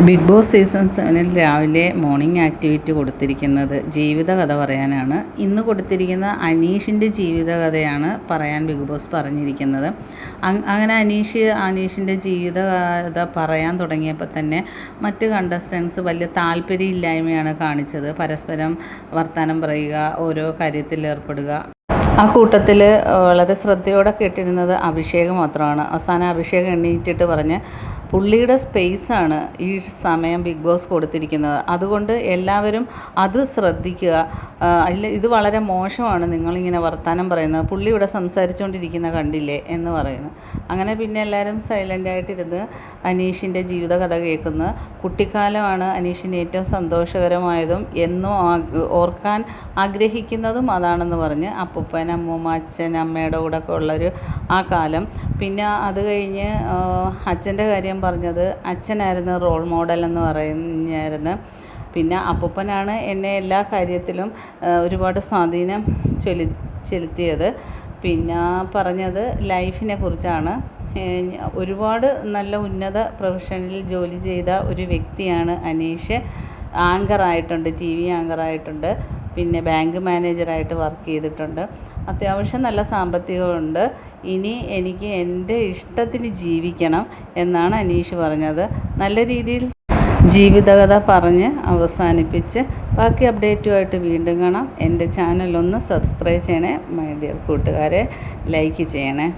Big boss season സെവനിൽ രാവിലെ morning activity കൊടുത്തിരിക്കുന്നത് ജീവിതകഥ പറയാനാണ്. ഇന്ന് കൊടുത്തിരിക്കുന്ന അനീഷിന്റെ ജീവിതകഥയാണ് പറയാൻ ബിഗ് ബോസ് പറഞ്ഞിരിക്കുന്നത്. അങ്- അങ്ങനെ അനീഷ് അനീഷിന്റെ ജീവിതകഥ പറയാൻ തുടങ്ങിയപ്പോൾ തന്നെ മറ്റ് കണ്ടസ്റ്റൻസ് വലിയ താല്പര്യമില്ലായ്മയാണ് കാണിച്ചത്. പരസ്പരം വർത്തമാനം പറയുക ഓരോ കാര്യത്തിൽ ഏർപ്പെടുക ആ കൂട്ടത്തിൽ വളരെ ശ്രദ്ധയോടെ കേട്ടിരുന്നത് അഭിഷേക് മാത്രമാണ്. അവസാനം അഭിഷേക് എണ്ണീറ്റിട്ട് പറഞ്ഞ് പുള്ളിയുടെ സ്പേസാണ് ഈ സമയം ബിഗ് ബോസ് കൊടുത്തിരിക്കുന്നത്. അതുകൊണ്ട് എല്ലാവരും അത് ശ്രദ്ധിക്കുക. അല്ല ഇത് വളരെ മോശമാണ് നിങ്ങളിങ്ങനെ വർത്തമാനം പറയുന്നത്. പുള്ളി ഇവിടെ സംസാരിച്ചുകൊണ്ടിരിക്കുന്ന കണ്ടില്ലേ? എന്ന് പറയുന്നു. അങ്ങനെ പിന്നെ എല്ലാവരും സൈലന്റായിട്ടിരുന്ന് അനീഷിന്റെ ജീവിതകഥ കേൾക്കുന്നത് കുട്ടിക്കാലമാണ് അനീഷിന് ഏറ്റവും സന്തോഷകരമായതും എന്നും ഓർക്കാൻ ആഗ്രഹിക്കുന്നതും അതാണെന്ന് പറഞ്ഞ് അപ്പൂപ്പൻ അമ്മൂമ്മ അച്ഛൻ അമ്മയുടെ കൂടെ ഒക്കെ ഉള്ളൊരു ആ കാലം. പിന്നെ അത് കഴിഞ്ഞ് അച്ഛന്റെ കാര്യം പറഞ്ഞത് അച്ഛനായിരുന്നു റോൾ മോഡൽ എന്ന് പറഞ്ഞായിരുന്നു. പിന്നെ അപ്പൂപ്പനാണ് എന്നെ എല്ലാ കാര്യത്തിലും ഒരുപാട് സ്വാധീനം ചെലു ചെലുത്തിയത്. പിന്നെ പറഞ്ഞത് ലൈഫിനെ കുറിച്ചാണ്. ഒരുപാട് നല്ല ഉന്നത പ്രൊഫഷനിൽ ജോലി ചെയ്ത ഒരു വ്യക്തിയാണ് അനീഷ്. ആങ്കറായിട്ടുണ്ട് ടി വി ആങ്കറായിട്ടുണ്ട്. പിന്നെ ബാങ്ക് മാനേജറായിട്ട് വർക്ക് ചെയ്തിട്ടുണ്ട്. അത്യാവശ്യം നല്ല സാമ്പത്തികമുണ്ട്. ഇനി എനിക്ക് എന്റെ ഇഷ്ടത്തിന് ജീവിക്കണം എന്നാണ് അനീഷ് പറഞ്ഞത്. നല്ല രീതിയിൽ ജീവിതകഥ പറഞ്ഞ് അവസാനിപ്പിച്ച് ബാക്കി അപ്ഡേറ്റുമായിട്ട് വീണ്ടും കാണാം. എന്റെ ചാനലൊന്ന് സബ്സ്ക്രൈബ് ചെയ്യണേ മൈ ഡിയർ കൂട്ടുകാരെ ലൈക്ക് ചെയ്യണേ.